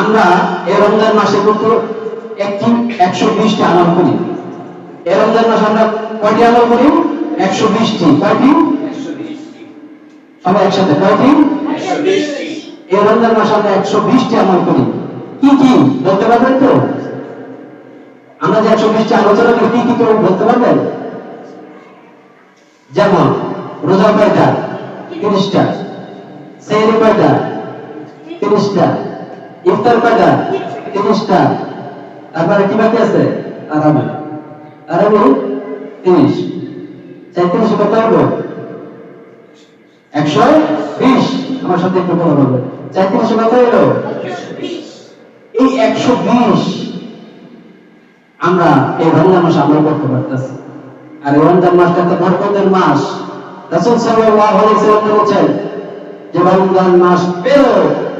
আমরা এই রমজান মাসে কিন্তু একটি একশো বিশটি আমল করি। এই রমজান মাসে আমরা কয়টি আমল করি? একশো বিশটি। কয়টি? সবাই একসাথে। কয়টি? রমজান মাসে আমরা একশো বিশটি আমল করি। কি কি? বলতে পারবেন তো? আমরা যে একশো বিশটি আলোচনা করি কি কি করে বলতে পারবেন? যেমন রোজা কয়টা? তিরিশটা। সেহরি কয়টা? তিরিশটা। ইফতার কয়টা তিরিশটা। তারপরে কি বাকি আছে? আরামে। আরামে তিরিশ। সাঁত্রিশ কত হলো একশো বিশ। আমার সাথে একটু কথা বলবে সাঁত্রিশ কত হলো? এই একশো বিশ। আমরা এই রমজান মাস আমল করতে পারতেছি। আর রমজান মাসটা তো বরকতের মাস। রাসূল সাল্লাল্লাহু আলাইহি সাল্লাম বলেছেন যে রমজান মাস পেল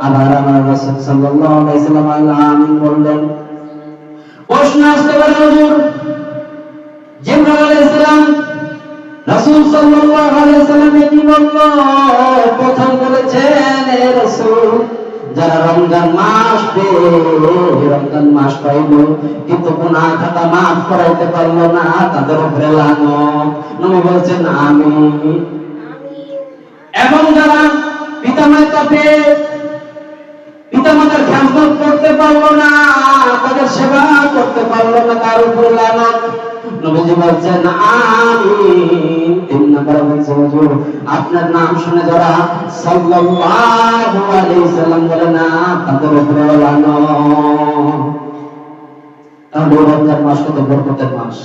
আবার আমার রাসূল সাল্লাল্লাহু আলাইহি সাল্লাম আমিন বললেন প্রশ্ন আসতে পারে হুজুর জিবরাইল আলাইহিস সালাম রাসূল সাল্লাল্লাহু আলাইহি সাল্লাম কি বলল? প্রথম বলেছেন হে রাসূল যারা রমজান মাস রমজান মাস পাইল কিন্তু গুনাহ খাতা মাফ করাইতে পারল না তাদের উপরে লানত। নবী বলছেন আমি এবং যারা পিতা মাতা পেয়ে করতে পারল না, তাদের সেবা করতে পারল না, তার উপর আপনার নাম শুনে যারা সাল্লাম বলে না, তাদের উপরে তাহলে রমজান মাস কত বরকতের মাস?